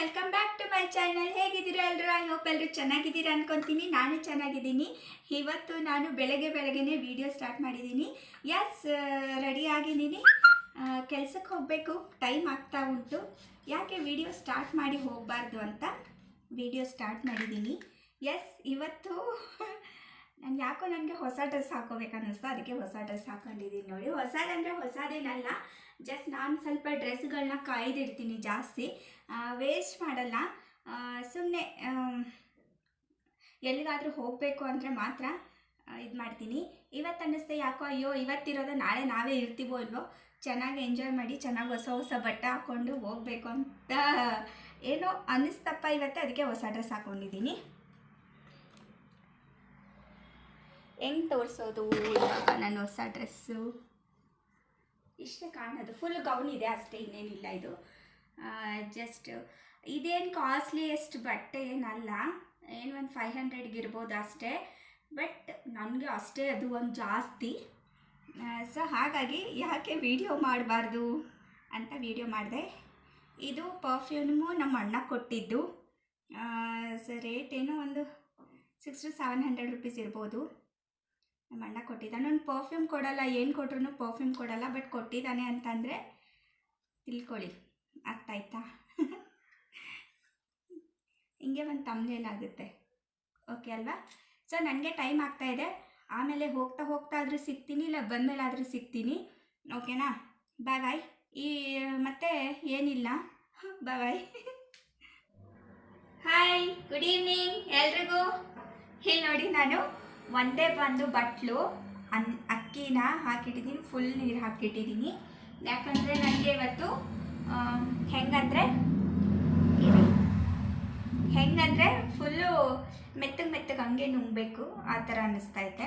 Welcome back to my channel ಹೇಗಿದ್ದೀರಾ ಎಲ್ಲರೂ? I hope ಎಲ್ಲರೂ ಚೆನ್ನಾಗಿದ್ದೀರಾ ಅನ್ಕೊತೀನಿ. ನಾನು ಚೆನ್ನಾಗಿದ್ದೀನಿ. ಇವತ್ತು ನಾನು ಬೆಳಗ್ಗೆ ಬೆಳಗ್ಗೆನೇ ವಿಡಿಯೋ ಸ್ಟಾರ್ಟ್ ಮಾಡಿದ್ದೀನಿ. ಎಸ್ ರೆಡಿ ಆಗಿದ್ದೀನಿ. ಕೆಲಸಕ್ಕೆ ಹೋಗಬೇಕು. ಟೈಮ್ ಆಗ್ತಾ ಉಂಟು. ಯಾಕೆ ವಿಡಿಯೋ ಸ್ಟಾರ್ಟ್ ಮಾಡಿ ಹೋಗಬಾರ್ದು ಅಂತ ವಿಡಿಯೋ ಸ್ಟಾರ್ಟ್ ಮಾಡಿದ್ದೀನಿ. ಎಸ್ ಇವತ್ತು ಯಾಕೋ ನನಗೆ ಹೊಸ ಡ್ರೆಸ್ ಹಾಕೋಬೇಕನ್ನಿಸ್ತು ಅದಕ್ಕೆ ಹೊಸ ಡ್ರೆಸ್ ಹಾಕೊಂಡಿದ್ದೀನಿ ನೋಡಿ. ಹೊಸದಂದರೆ ಹೊಸದೇನಲ್ಲ ಜಸ್ಟ್ ನಾನು ಸ್ವಲ್ಪ ಡ್ರೆಸ್ಗಳನ್ನ ಕಾಯ್ದಿಡ್ತೀನಿ ಜಾಸ್ತಿ. ವೇಸ್ಟ್ ಮಾಡಲ್ಲ. ಸುಮ್ಮನೆ ಎಲ್ಲಿಗಾದರೂ ಹೋಗಬೇಕು ಅಂದರೆ ಮಾತ್ರ ಇದು ಮಾಡ್ತೀನಿ. ಇವತ್ತು ಅನ್ನಿಸ್ತೆ ಯಾಕೋ, ಅಯ್ಯೋ, ಇವತ್ತಿರೋದು ನಾಳೆ ನಾವೇ ಇರ್ತೀವೋ ಇಲ್ವೋ? ಚೆನ್ನಾಗಿ ಎಂಜಾಯ್ ಮಾಡಿ, ಚೆನ್ನಾಗಿ ಹೊಸ ಹೊಸ ಬಟ್ಟೆ ಹಾಕ್ಕೊಂಡು ಹೋಗಬೇಕು ಅಂತ. ಏನೋ ಅನ್ನಿಸ್ತಪ್ಪ ಇವತ್ತು, ಅದಕ್ಕೆ ಹೊಸ ಡ್ರೆಸ್ ಹಾಕ್ಕೊಂಡಿದ್ದೀನಿ ಹೆಂಗೆ ತೋರಿಸೋದು ನನ್ನ ಹೊಸ ಡ್ರೆಸ್ಸು? ಇಷ್ಟೇ ಕಾಣೋದು. ಫುಲ್ ಗೌನ್ ಇದೆ ಅಷ್ಟೇ, ಇನ್ನೇನಿಲ್ಲ ಇದು. ಜಸ್ಟ್ ಇದೇನು ಕಾಸ್ಟ್ಲಿಯೆಸ್ಟ್ ಬಟ್ಟೆ ಏನಲ್ಲ, ಏನು ಒಂದು ಫೈವ್ ಹಂಡ್ರೆಡ್ಗೆ ಇರ್ಬೋದು ಅಷ್ಟೇ. ಬಟ್ ನನಗೆ ಅಷ್ಟೇ, ಅದು ಒಂದು ಜಾಸ್ತಿ. ಸೊ ಹಾಗಾಗಿ ಯಾಕೆ ವಿಡಿಯೋ ಮಾಡಬಾರ್ದು ಅಂತ ವಿಡಿಯೋ ಮಾಡಿದೆ. ಇದು ಪರ್ಫ್ಯೂಮು ನಮ್ಮ ಅಣ್ಣ ಕೊಟ್ಟಿದ್ದು. ಸೊ ರೇಟ್ ಏನೋ ಒಂದು six to seven hundred rupees ಇರ್ಬೋದು. ನಮ್ಮ ಅಣ್ಣ ಕೊಟ್ಟಿದ್ದಾನೆ. ನಾನು ಪರ್ಫ್ಯೂಮ್ ಕೊಡಲ್ಲ, ಏನು ಕೊಟ್ರು ಪರ್ಫ್ಯೂಮ್ ಕೊಡಲ್ಲ ಬಟ್ ಕೊಟ್ಟಿದ್ದಾನೆ ಅಂತಂದರೆ ತಿಳ್ಕೊಳ್ಳಿ. ಆಯ್ತಾ ಹಿಂಗೆ ಒಂದು ತಮ್ನೇಲ್ ಆಗುತ್ತೆ. ಓಕೆ ಅಲ್ವಾ? ಸೊ ನನಗೆ ಟೈಮ್ ಆಗ್ತಾ ಇದೆ. ಆಮೇಲೆ ಹೋಗ್ತಾ ಹೋಗ್ತಾ ಆದರೂ ಸಿಗ್ತೀನಿ, ಇಲ್ಲ ಬಂದಮೇಲೆ ಆದರೂ ಸಿಗ್ತೀನಿ. ಓಕೆನಾ ಬಾಯ್ ಬಾಯ್ ಈ, ಮತ್ತೆ ಏನಿಲ್ಲ. Bye bye hi good evening ಎಲ್ರಿಗೂ. ಇಲ್ಲಿ ನೋಡಿ ನಾನು. ಒಂದೇ ಒಂದು ಬಟ್ಲು, ಅನ್, ಅಕ್ಕಿನ ಹಾಕಿಟ್ಟಿದ್ದೀನಿ ಫುಲ್ ನೀರು ಹಾಕಿಟ್ಟಿದ್ದೀನಿ ಯಾಕಂದರೆ ನನಗೆ ಇವತ್ತು ಹೆಂಗಂದರೆ. ಹೆಂಗಂದರೆ ಫುಲ್ಲು ಮೆತ್ತಗೆ ಮೆತ್ತಗೆ ಹಂಗೆ ನುಂಗಬೇಕು, ಆ ಥರ ಅನ್ನಿಸ್ತೈತೆ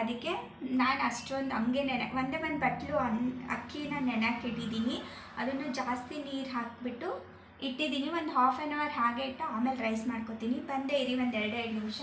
ಅದಕ್ಕೆ ನಾನು ಅಷ್ಟೊಂದು ಹಂಗೆ ನೆನೆ, ಒಂದೇ ಒಂದು ಬಟ್ಲು, ಅನ್, ಅಕ್ಕಿನ ನೆನೆಹಾಕಿಟ್ಟಿದ್ದೀನಿ ಅದನ್ನು ಜಾಸ್ತಿ ನೀರು ಹಾಕಿಬಿಟ್ಟು ಇಟ್ಟಿದ್ದೀನಿ ಒಂದು ಹಾಫ್ ಆ್ಯನ್ ಅವರ್ ಹಾಗೆ ಇಟ್ಟು ಆಮೇಲೆ ರೈಸ್ ಮಾಡ್ಕೊತೀನಿ. ಬಂದೇ ಇರಿ, ಒಂದು ಎರಡೆರಡು ನಿಮಿಷ.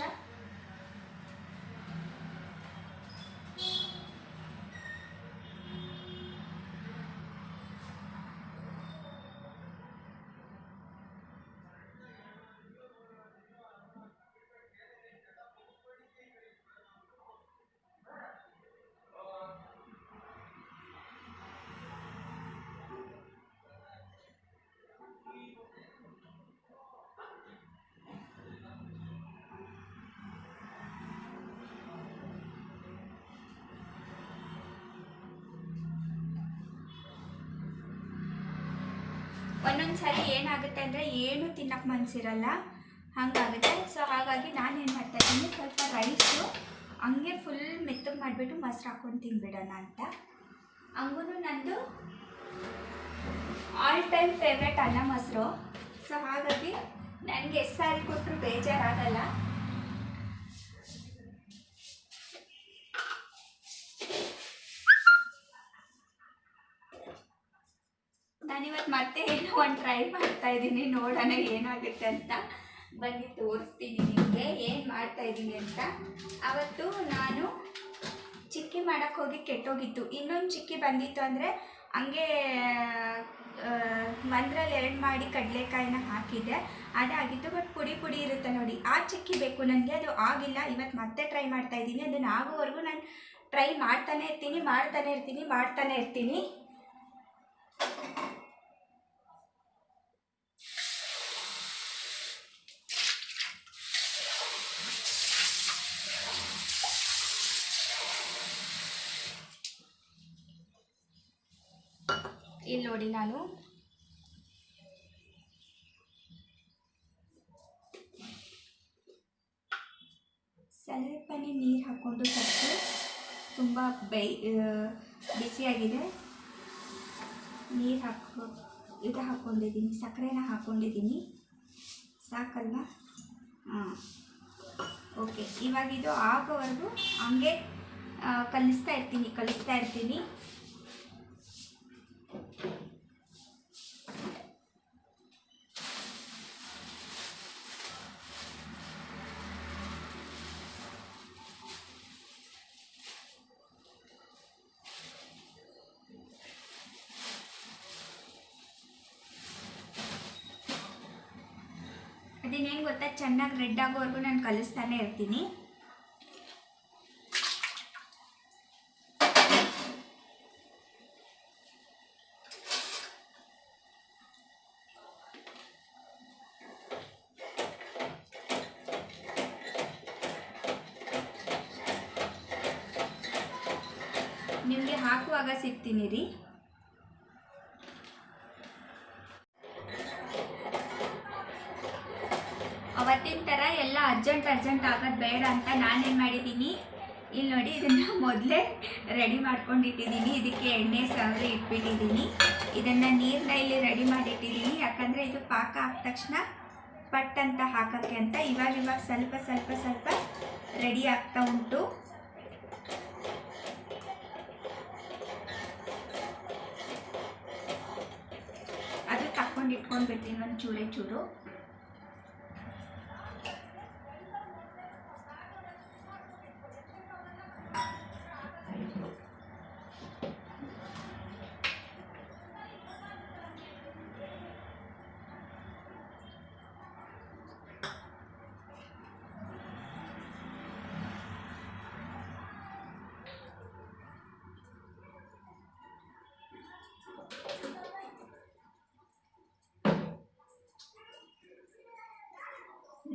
ಒಂದೊಂದು ಸರಿ ಏನಾಗುತ್ತೆ ಅಂದರೆ ಏನು ತಿನ್ನಕ್ಕೆ ಮನಸ್ಸಿರಲ್ಲ ಹಾಗಾಗುತ್ತೆ. ಸೊ ಹಾಗಾಗಿ ನಾನು ಏನು ಮಾಡ್ತಾ ಇದ್ದೀನಿ, ಸ್ವಲ್ಪ ರೈಸು ಹಂಗೆ ಫುಲ್ ಮೆತ್ತಗೆ ಮಾಡಿಬಿಟ್ಟು ಮೊಸರು ಹಾಕೊಂಡು ತಿನ್ಬಿಡೋಣ ಅಂತ. ಹಂಗೂ ನಂದು ಆಲ್ ಟೈಮ್ ಫೇವ್ರೆಟ್ ಅನ್ನ ಮೊಸರು. ಸೊ ಹಾಗಾಗಿ ನನಗೆ ಎಷ್ಟು ಸಾರಿ ಕೊಟ್ಟರು ಬೇಜಾರಾಗಲ್ಲ. ನಾನಿವತ್ತು ಮತ್ತೆ ಏನೋ ಒಂದು ಟ್ರೈ ಮಾಡ್ತಾ ಇದ್ದೀನಿ ನೋಡೋಣ ಏನಾಗುತ್ತೆ ಅಂತ. ಬನ್ನಿ, ತೋರಿಸ್ತೀನಿ ನಿಮಗೆ ಏನು ಮಾಡ್ತಾ ಇದ್ದೀನಿ ಅಂತ. ಅವತ್ತು ನಾನು ಚಿಕ್ಕಿ ಮಾಡೋಕ್ಕೆ ಹೋಗಿ ಕೆಟ್ಟೋಗಿತ್ತು. ಇನ್ನೊಂದು ಚಿಕ್ಕಿ ಬಂದಿತ್ತು ಅಂದರೆ ಹಂಗೆ ಒಂದರಲ್ಲಿ ಎರಡು ಮಾಡಿ ಕಡಲೆಕಾಯಿನ ಹಾಕಿದ್ದೆ. ಅದಾಗಿತ್ತು ಬಟ್ ಪುಡಿ ಪುಡಿ ಇರುತ್ತೆ ನೋಡಿ. ಆ ಚಿಕ್ಕಿ ಬೇಕು ನನಗೆ ಅದು ಆಗಿಲ್ಲ. ಇವತ್ತು ಮತ್ತೆ ಟ್ರೈ ಮಾಡ್ತಾ ಇದ್ದೀನಿ ಅದನ್ನು ಆಗೋವರೆಗೂ ನಾನು ಟ್ರೈ ಮಾಡ್ತಾನೆ ಇರ್ತೀನಿ ಮಾಡ್ತಾನೆ ಇರ್ತೀನಿ ಮಾಡ್ತಾನೆ ಇರ್ತೀನಿ ಇಲ್ಲಿ ನೋಡಿ ನಾನು. ಸ್ವಲ್ಪನೇ ನೀರು ಹಾಕ್ಕೊಂಡು ಫಸ್ಟು ತುಂಬ ಬೈ ಬಿಸಿಯಾಗಿದೆ ನೀರು ಹಾಕೋ, ಇದು ಹಾಕ್ಕೊಂಡಿದ್ದೀನಿ ಸಕ್ಕರೆನ ಹಾಕ್ಕೊಂಡಿದ್ದೀನಿ ಸಾಕಲ್ವಾ? ಹಾಂ. ಓಕೆ, ಇವಾಗ ಇದು ಆಗೋವರೆಗೂ ಹಂಗೆ ಕಲಿಸ್ತಾ ಇರ್ತೀನಿ ಕಲಿಸ್ತಾ ಇರ್ತೀನಿ. ಗೊತ್ತಾ ಚೆನ್ನಾಗಿ ರೆಡ್ ಆಗೋವರೆಗೂ ನಾನು ಕಲಿಸ್ತಾನೆ ಇರ್ತೀನಿ. ನಿಮಗೆ ಹಾಕುವಾಗ ಸಿಗ್ತೀನಿ ರೀ. ಅವತ್ತಿನ ಥರ ಎಲ್ಲ ಅರ್ಜೆಂಟ್ ಅರ್ಜೆಂಟ್ ಆಗೋದು ಬೇಡ ಅಂತ ನಾನೇನು ಮಾಡಿದ್ದೀನಿ? ಇಲ್ಲಿ ನೋಡಿ, ಇದನ್ನು ಮೊದಲೇ ರೆಡಿ ಮಾಡ್ಕೊಂಡಿಟ್ಟಿದ್ದೀನಿ. ಇದಕ್ಕೆ ಎಣ್ಣೆ ಸಾವಿರ ಇಟ್ಬಿಟ್ಟಿದ್ದೀನಿ. ಇದನ್ನು ನೀರನ್ನ ಇಲ್ಲಿ ರೆಡಿ ಮಾಡಿಟ್ಟಿದ್ದೀನಿ. ಯಾಕಂದರೆ ಇದು ಪಾಕ ಆದ ತಕ್ಷಣ ಪಟ್ ಅಂತ ಹಾಕೋಕ್ಕೆ ಅಂತ ಇವಾಗ ಇವಾಗ ಸ್ವಲ್ಪ ಸ್ವಲ್ಪ ಸ್ವಲ್ಪ ರೆಡಿ ಆಗ್ತಾ ಉಂಟು. ಅದು ತಕ್ಕೊಂಡು ಇಟ್ಕೊಂಡು ಬಿಡ್ತೀನಿ ಒಂದು ಚೂರೇ ಚೂರು.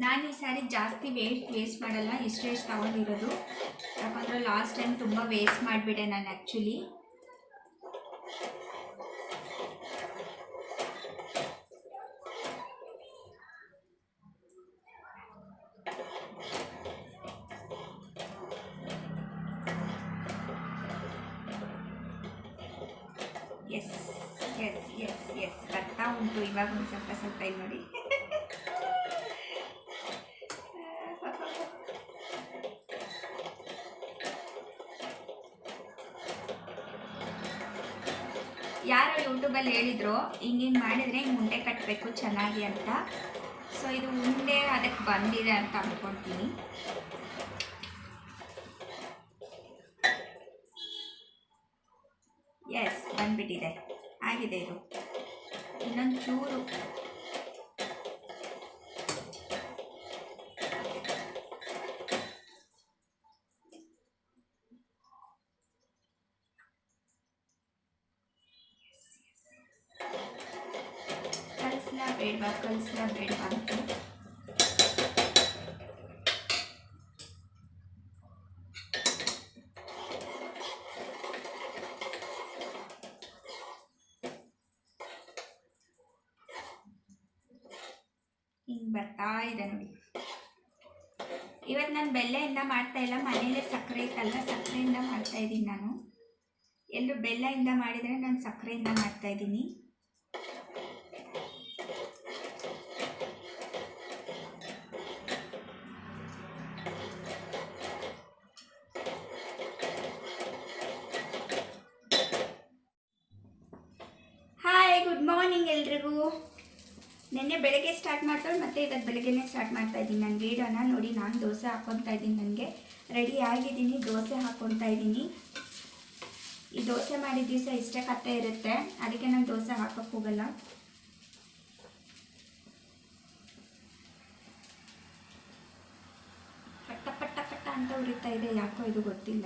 ನಾನು ಈ ಸ್ಯಾರಿ ಜಾಸ್ತಿ ವೇಸ್ಟ್ ವೇಸ್ಟ್ ಮಾಡಲ್ಲ, ಇಷ್ಟು ಎಷ್ಟು ತಗೊಂಡಿರೋದು. ಯಾಕಂದರೆ ಲಾಸ್ಟ್ ಟೈಮ್ ತುಂಬ ವೇಸ್ಟ್ ಮಾಡಿಬಿಟ್ಟೆ ನಾನು actually yes yes yes yes ಬರ್ತಾ ಉಂಟು, ಇವಾಗ ಒಂದು ಸ್ವಲ್ಪ ಸ್ವಲ್ಪ ಇಲ್ಲಿ ನೋಡಿ ಯೂಟ್ಯೂಬಲ್ಲಿ ಹೇಳಿದ್ರು, ಹಿಂಗೆ ಹಿಂಗೆ ಮಾಡಿದರೆ ಹಿಂಗೆ ಉಂಡೆ ಕಟ್ಟಬೇಕು ಚೆನ್ನಾಗಿ ಅಂತ. ಸೊ ಇದು ಉಂಡೆ ಅದಕ್ಕೆ ಬಂದಿದೆ ಅಂತ ಅಂದ್ಕೊಳ್ತೀನಿ ಎಸ್ ಬಂದ್ಬಿಟ್ಟಿದೆ. ಆಗಿದೆ ಇದು. ಇನ್ನೊಂದು ಚೂರು. ಹಿಂಗೆ ಬರ್ತಾ ಇದೆ ನೋಡಿ. ಇವತ್ತು ನಾನು ಬೆಲ್ಲೆಯಿಂದ ಮಾಡ್ತಾ ಇಲ್ಲ, ಮನೇಲೆ ಸಕ್ಕರೆ ಇತ್ತಲ್ಲ ಸಕ್ಕರೆಯಿಂದ ಮಾಡ್ತಾ ಇದ್ದೀನಿ ನಾನು. ಎಲ್ಲೂ ಬೆಲ್ಲದಿಂದ ಮಾಡಿದರೆ ನಾನು ಸಕ್ಕರೆಯಿಂದ ಮಾಡ್ತಾ ಇದ್ದೀನಿ. ಹಾಯ್ ಗುಡ್ ಮಾರ್ನಿಂಗ್ ಎಲ್ರಿಗೂ. ನಿನ್ನೆ ಬೆಳಗ್ಗೆ ಸ್ಟಾರ್ಟ್ ಮಾಡ್ತಾಳೆ, ಮತ್ತೆ ಇವತ್ತು ಬೆಳಗ್ಗೆನೇ ಸ್ಟಾರ್ಟ್ ಮಾಡ್ತಾ ಇದ್ದೀನಿ. ನಾನು ವೀಡಿಯೋನ ನೋಡಿ, ನಾನು ದೋಸೆ ಹಾಕ್ಕೊತಾ ಇದ್ದೀನಿ ನನಗೆ. ರೆಡಿ ಆಗಿದ್ದೀನಿ, ದೋಸೆ ಹಾಕ್ಕೊತಾ ಇದ್ದೀನಿ. ಈ ದೋಸೆ ಮಾಡಿದ ದಿವಸ ಇಷ್ಟೇ ಕತ್ತೆ ಇರುತ್ತೆ. ಅದಕ್ಕೆ ನಾನು ದೋಸೆ ಹಾಕೋಕ್ಕೆ ಹೋಗಲ್ಲ. ಪಟ್ಟ ಪಟ್ಟ ಪಟ್ಟ ಅಂತ ಉರಿತಾ ಇದೆ, ಯಾಕೋ ಇದು ಗೊತ್ತಿಲ್ಲ.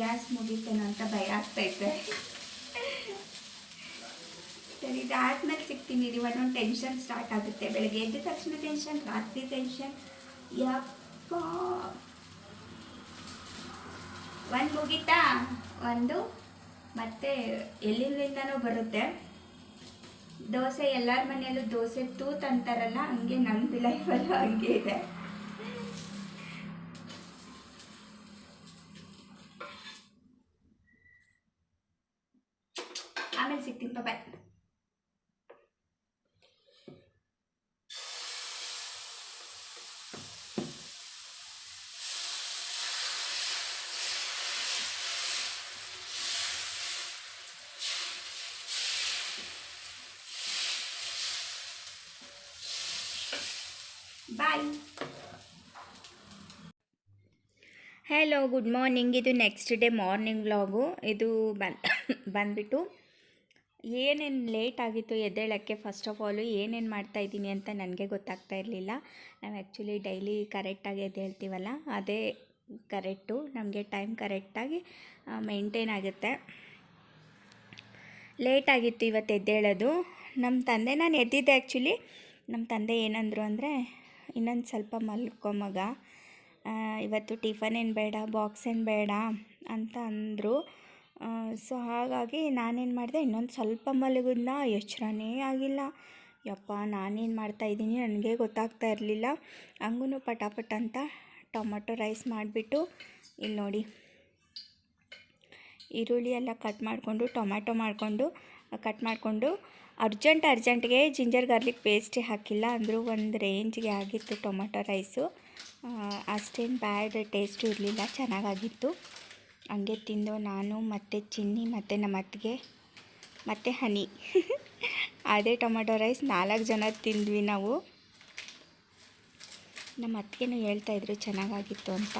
ಗ್ಯಾಸ್ ಮುಗೀತೇನೋ ಅಂತ ಭಯ ಆಗ್ತೈತೆ ಸರಿ, ಇದಾದ್ಮೇಲೆ ಸಿಗ್ತೀನಿ ರೀ, ಒಂದೊಂದು ಟೆನ್ಷನ್ ಸ್ಟಾರ್ಟ್ ಆಗುತ್ತೆ. ಬೆಳಗ್ಗೆ ಎದ್ದ ತಕ್ಷಣ ಟೆನ್ಷನ್ ರಾತ್ರಿ ಟೆನ್ಷನ್ ಯಪ್ಪ. ಒಂದು ಮುಗೀತಾ? ಒಂದು. ಮತ್ತೆ ಎಲ್ಲಿಂದನೋ ಬರುತ್ತೆ. ದೋಸೆ ಎಲ್ಲರ ಮನೆಯಲ್ಲೂ ದೋಸೆ ತೂತ್ ಅಂತಾರಲ್ಲ, ಹಂಗೆ ನಮ್ದು ಲೈಫಲ್ಲೂ ಹಂಗೆ ಇದೆ ಆಮೇಲೆ ಸಿಗ್ತೀನಿ bye bye hello good morning ಇದು ನೆಕ್ಸ್ಟ್ ಡೇ ಮಾರ್ನಿಂಗ್ ವ್ಲಾಗು ಇದು ಬಂದು ಬಂದ್ಬಿಟ್ಟು ಏನೇನು ಲೇಟ್ ಆಗಿತ್ತು ಎದ್ದೇಳೋಕ್ಕೆ ಫಸ್ಟ್ ಆಫ್ ಆಲು ಏನೇನು ಮಾಡ್ತಾ ಇದ್ದೀನಿ ಅಂತ ನನಗೆ ಗೊತ್ತಾಗ್ತಾ ಇರಲಿಲ್ಲ. ನಾವು ಆ್ಯಕ್ಚುಲಿ ಡೈಲಿ ಕರೆಕ್ಟಾಗಿ ಎದ್ದೇಳ್ತೀವಲ್ಲ, ಅದೇ ಕರೆಕ್ಟು ನಮಗೆ ಟೈಮ್ ಕರೆಕ್ಟಾಗಿ ಮೇಂಟೈನ್ ಆಗುತ್ತೆ. ಲೇಟ್ ಆಗಿತ್ತು ಇವತ್ತು ಎದ್ದೇಳೋದು. ನಮ್ಮ ತಂದೆ, ನಾನು ಎದ್ದಿದ್ದೆ ಆ್ಯಕ್ಚುಲಿ ನಮ್ಮ ತಂದೆ ಏನಂದರು ಅಂದರೆ ಇನ್ನೊಂದು ಸ್ವಲ್ಪ ಮಲ್ಕೊ ಮಗ. ಇವತ್ತು ಟಿಫನ್ ಏನು ಬೇಡ, ಬಾಕ್ಸ್ ಏನು ಬೇಡ ಅಂತ ಅಂದರು. ಸೊ ಹಾಗಾಗಿ ನಾನೇನು ಮಾಡಿದೆ, ಇನ್ನೊಂದು ಸ್ವಲ್ಪ ಮಲಗಿದ್ನ ಎಚ್ಚರನೇ ಆಗಿಲ್ಲ. ಯಪ್ಪ, ನಾನೇನು ಮಾಡ್ತಾಯಿದ್ದೀನಿ ನನಗೆ ಗೊತ್ತಾಗ್ತಾ ಇರಲಿಲ್ಲ. ಹಂಗೂ ಪಟಾಪಟ ಅಂತ ಟೊಮಟೊ ರೈಸ್ ಮಾಡಿಬಿಟ್ಟು ಇಲ್ಲಿ ನೋಡಿ. ಈರುಳ್ಳಿ ಎಲ್ಲ ಕಟ್ ಮಾಡಿಕೊಂಡು, ಟೊಮ್ಯಾಟೊ ಮಾಡಿಕೊಂಡು ಕಟ್ ಮಾಡಿಕೊಂಡು ಅರ್ಜೆಂಟ್ ಅರ್ಜೆಂಟ್ಗೆ ಜಿಂಜರ್ ಗಾರ್ಲಿಕ್ ಪೇಸ್ಟೇ ಹಾಕಿಲ್ಲ ಅಂದರೂ ಒಂದು ರೇಂಜ್ಗೆ ಆಗಿತ್ತು ಟೊಮ್ಯಾಟೊ ರೈಸು ಅಷ್ಟೇನು ಬ್ಯಾಡ್ ಟೇಸ್ಟು ಇರಲಿಲ್ಲ, ಚೆನ್ನಾಗಾಗಿತ್ತು. ಹಂಗೆ ತಿಂದು ನಾನು ಮತ್ತು ಚಿನ್ನಿ ಮತ್ತು ನಮ್ಮ ಅತ್ತಿಗೆ ಮತ್ತು ಹನಿ. ಅದೇ ಟೊಮೊಟೊ ರೈಸ್ ನಾಲ್ಕು ಜನ ತಿಂದ್ವಿ ನಾವು. ನಮ್ಮ ಅತ್ತಿಗೆನೂ ಹೇಳ್ತಾಯಿದ್ರು ಚೆನ್ನಾಗಾಗಿತ್ತು ಅಂತ.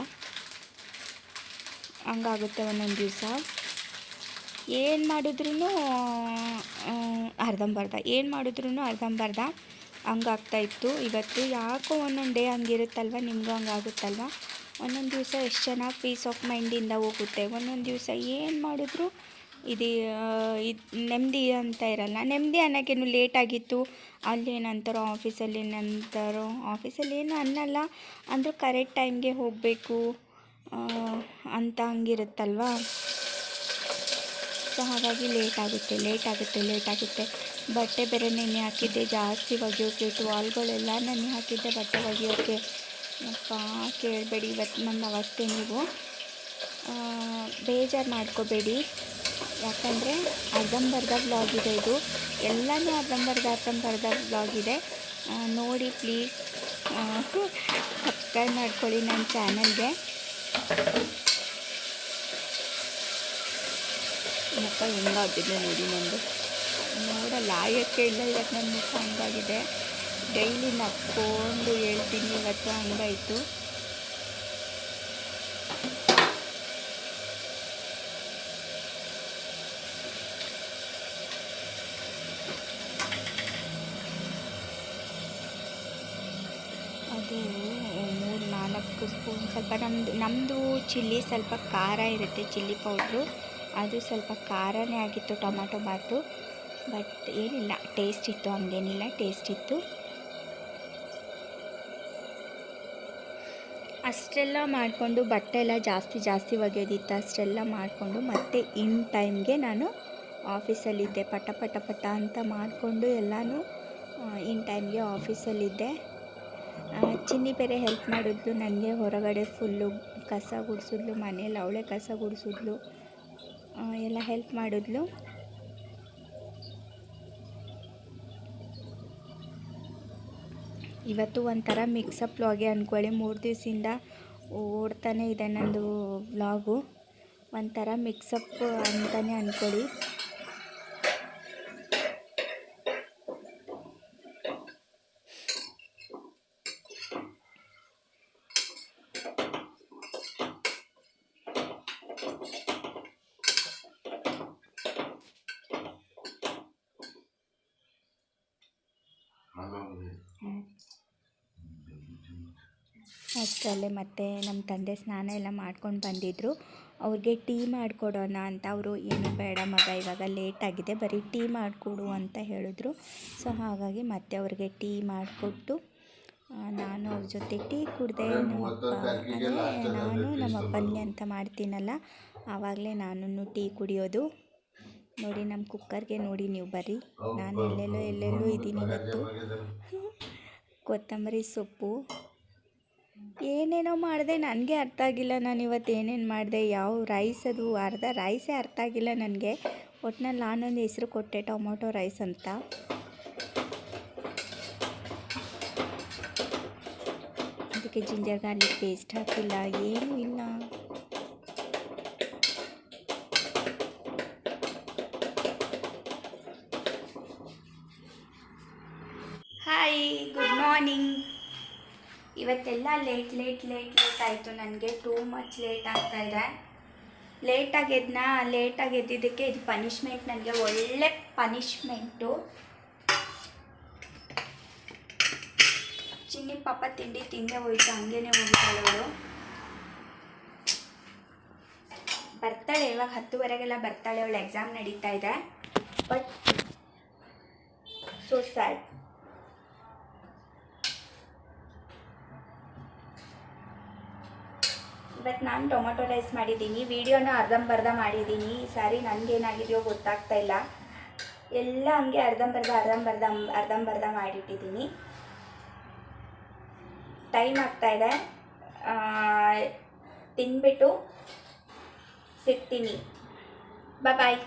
ಹಂಗಾಗುತ್ತೆ ಒಂದೊಂದು ದಿವಸ. ಏನು ಮಾಡಿದ್ರೂ ಅರ್ಧಂಬರ್ಧ ಏನು ಮಾಡಿದ್ರೂ ಅರ್ಧಂಬರ್ಧ ಹಂಗಾಗ್ತಾಯಿತ್ತು ಇವತ್ತು ಯಾಕೋ ಒಂದೊಂದು ಡೇ ಹಂಗಿರುತ್ತಲ್ವ? ನಿಮಗೂ ಹಂಗಾಗುತ್ತಲ್ವ ಒಂದೊಂದು ದಿವಸ ಎಷ್ಟು ಚೆನ್ನಾಗಿ ಪೀಸ್ ಆಫ್ ಮೈಂಡಿಂದ ಹೋಗುತ್ತೆ. ಒಂದೊಂದು ದಿವಸ ಏನು ಮಾಡಿದ್ರು? ಇದು ಇದು ನೆಮ್ಮದಿ ಅಂತ ಇರಲ್ಲ. ನೆಮ್ಮದಿ ಅನ್ನೋಕ್ಕೇನು ಲೇಟ್ ಆಗಿತ್ತು. ಅಲ್ಲಿ ಏನಂತಾರೋ ಆಫೀಸಲ್ಲಿ ಏನಂತಾರೋ ಆಫೀಸಲ್ಲಿ ಏನು ಅನ್ನಲ್ಲ. ಅಂದರೂ ಕರೆಕ್ಟ್ ಟೈಮ್ಗೆ ಹೋಗಬೇಕು ಅಂತ ಹಂಗಿರುತ್ತಲ್ವಾ? ಸೊ ಹಾಗಾಗಿ ಲೇಟ್ ಆಗುತ್ತೆ ಲೇಟ್ ಆಗುತ್ತೆ ಲೇಟ್ ಆಗುತ್ತೆ. ಬಟ್ಟೆ ಬೇರೆ ನೆನೆ ಹಾಕಿದ್ದೆ, ಜಾಸ್ತಿ ಒಗೆಯೋಕೆ ವಾಲ್ಗಳೆಲ್ಲ ನೆನೆ ಹಾಕಿದ್ದೆ, ಬಟ್ಟೆ ಒಗೆಯೋಕೆ ಅಪ್ಪ ಕೇಳಬೇಡಿ ಇವತ್ತು ನನ್ನ ಅವಸ್ಥೆ ನೀವು. ಬೇಜಾರು ಮಾಡ್ಕೋಬೇಡಿ. ಯಾಕಂದರೆ ಅರ್ಧಂಬರ್ಧ ಬ್ಲಾಗ್ ಇದೆ ಇದು. ಎಲ್ಲನೂ ಅರ್ಧಂಬರ್ಧ ಅರ್ಧಂಬರ್ಧ ಬ್ಲಾಗ್ ಇದೆ. ನೋಡಿ ಪ್ಲೀಸ್ ಸಬ್ಸ್ಕ್ರೈಬ್ ಮಾಡ್ಕೊಳ್ಳಿ ನನ್ನ ಚಾನಲ್ಗೆ ಮುಖ ಹೆಂಗಾಗಿದೆ ನೋಡಿ ನಂದು. ನೋಡಲ್ಲ ಲಾಯಕ್ಕೆ ಇಲ್ಲ, ಇವತ್ತು ನನ್ನ ಮುಖ ಹಂಗಾಗಿದೆ. ಡೈಲಿ ನಕ್ಕೊಂಡು ಹೇಳ್ತೀನಿ, ಇವತ್ತು ಹಂಗಾಯಿತು. ಸ್ಪೂನ್, ಸ್ವಲ್ಪ ನಮ್ಮದು ನಮ್ಮದು ಚಿಲ್ಲಿ ಸ್ವಲ್ಪ ಖಾರ ಇರುತ್ತೆ, ಚಿಲ್ಲಿ ಪೌಡ್ರು. ಅದು ಸ್ವಲ್ಪ ಖಾರನೇ ಆಗಿತ್ತು ಟೊಮಾಟೊ ಬಾತು, ಬಟ್ ಏನಿಲ್ಲ ಟೇಸ್ಟ್ ಇತ್ತು, ಹಂಗೇನಿಲ್ಲ ಟೇಸ್ಟ್ ಇತ್ತು. ಅಷ್ಟೆಲ್ಲ ಮಾಡಿಕೊಂಡು ಬಟ್ಟೆ ಎಲ್ಲ ಜಾಸ್ತಿ ಜಾಸ್ತಿ ಒಗೆಯೋದಿತ್ತು ಅಷ್ಟೆಲ್ಲ ಮಾಡಿಕೊಂಡು ಮತ್ತೆ ಇನ್ ಟೈಮ್ಗೆ ನಾನು ಆಫೀಸಲ್ಲಿದ್ದೆ ಪಟ ಪಟ ಪಟ ಅಂತ ಮಾಡಿಕೊಂಡು ಎಲ್ಲನೂ ಇನ್ ಟೈಮ್ಗೆ ಆಫೀಸಲ್ಲಿದ್ದೆ ಚಿನ್ನಿ ಬೇರೆ ಹೆಲ್ಪ್ ಮಾಡಿದ್ಲು, ನನಗೆ ಹೊರಗಡೆ ಫುಲ್ಲು ಕಸ ಗುಡಿಸಿದ್ಲು, ಮನೇಲಿ ಅವಳೆ ಕಸ ಗುಡಿಸಿದ್ಲು. ಎಲ್ಲ ಹೆಲ್ಪ್ ಮಾಡಿದ್ಲು. ಇವತ್ತು ಒಂಥರ ಮಿಕ್ಸಪ್ ವ್ಲಾಗೆ ಅಂದ್ಕೊಳ್ಳಿ ಮೂರು ದಿವಸದಿಂದ ಓಡ್ತಾನೆ ಇದೆ ನಂದು ವ್ಲಾಗು ಒಂಥರ ಮಿಕ್ಸಪ್ ಅಂತಲೇ ಅಂದ್ಕೊಳ್ಳಿ ಅಷ್ಟರಲ್ಲೇ ಮತ್ತೆ ನಮ್ಮ ತಂದೆ ಸ್ನಾನ ಎಲ್ಲ ಮಾಡ್ಕೊಂಡು ಬಂದಿದ್ದರು ಅವ್ರಿಗೆ ಟೀ ಮಾಡಿಕೊಡೋಣ ಅಂತ ಅವರು ಏನು ಬೇಡ ಮಗ ಇವಾಗ ಲೇಟ್ ಆಗಿದೆ ಬರೀ ಟೀ ಮಾಡಿಕೊಡು ಅಂತ ಹೇಳಿದ್ರು. ಸೊ ಹಾಗಾಗಿ ಮತ್ತೆ ಅವ್ರಿಗೆ ಟೀ ಮಾಡಿಕೊಟ್ಟು ನಾನು ಅವ್ರ ಜೊತೆ ಟೀ ಕುಡಿದೆ. ನಮ್ಮಪ್ಪ ಅಂದರೆ ನಾನು ನಮ್ಮ ಅಪ್ಪನಿಗೆ ಅಂತ ಮಾಡ್ತೀನಲ್ಲ ಆವಾಗಲೇ ನಾನು ಟೀ ಕುಡಿಯೋದು. ನೋಡಿ ನಮ್ಮ ಕುಕ್ಕರ್ಗೆ ನೋಡಿ ನೀವು ಬರ್ರಿ. ನಾನು ಎಲ್ಲೆಲ್ಲೋ ಎಲ್ಲೆಲ್ಲೋ ಇದ್ದೀನಿ ಇವತ್ತು. ಕೊತ್ತಂಬರಿ ಸೊಪ್ಪು ಏನೇನೋ ಮಾಡಿದೆ, ನನಗೆ ಅರ್ಥ ಆಗಿಲ್ಲ. ನಾನು ಇವತ್ತು ಏನೇನು ಮಾಡಿದೆ, ಯಾವ ರೈಸ್ ಅದು, ಅರ್ಧ ರೈಸೇ ಅರ್ಥ ಆಗಿಲ್ಲ ನನಗೆ. ಒಟ್ನಲ್ಲಿ ನಾನೊಂದು ಹೆಸರು ಕೊಟ್ಟೆ, ಟೊಮೊಟೊ ರೈಸ್ ಅಂತ. ಅದಕ್ಕೆ ಜಿಂಜರ್ ಗಾರ್ಲಿಕ್ ಪೇಸ್ಟ್ ಹಾಕಿಲ್ಲ, ಏನೂ ಇಲ್ಲ. ಹಾಯ್ ಗುಡ್ ಮಾರ್ನಿಂಗ್ ಇವತ್ತೆಲ್ಲ ಲೇಟ್ ಲೇಟ್ ಲೇಟ್ ಲೇಟ್ ಆಯಿತು. ನನಗೆ ಟೂ ಮಚ್ ಲೇಟ್ ಆಗ್ತಾ ಇದೆ. ಲೇಟಾಗಿ ಎದ್ನ ಲೇಟಾಗಿ ಎದ್ದಿದ್ದಕ್ಕೆ ಇದು ಪನಿಷ್ಮೆಂಟ್ ನನಗೆ ಒಳ್ಳೆ ಪನಿಷ್ಮೆಂಟು ಚಿನ್ನಿ ಪಾಪ ತಿಂಡಿ ತಿಂದೇ ಹೋಯ್ತು, ಹಂಗೇನೆ ಹೋಗ್ತಾಳವಳು ಬರ್ತಾಳೆ, ಇವಾಗ ಹತ್ತುವರೆಗೆಲ್ಲ ಬರ್ತಾಳೆ, ಅವಳು ಎಕ್ಸಾಮ್ ನಡೀತಾ ಇದೆ. ಬಟ್ ಸೊ ಸ್ಯಾಡ್ ಇವತ್ತು ನಾನು ಟೊಮೊಟೊ ರೈಸ್ ಮಾಡಿದ್ದೀನಿ. ವಿಡಿಯೋನ ಅರ್ಧಂಬರ್ಧ ಮಾಡಿದ್ದೀನಿ. ಈ ಸಾರಿ ನನಗೇನಾಗಿದೆಯೋ ಗೊತ್ತಾಗ್ತಾ ಇಲ್ಲ. ಎಲ್ಲ ಹಂಗೆ ಅರ್ಧಂಬರ್ಧ ಅರ್ಧಂಬರ್ಧ ಅರ್ಧಂಬರ್ಧ ಮಾಡಿಟ್ಟಿದ್ದೀನಿ. ಟೈಮ್ ಆಗ್ತಾ ಇದೆ. ತಿಂದ್ಬಿಟ್ಟು ಸಿಗ್ತೀನಿ. ಬಾಯ್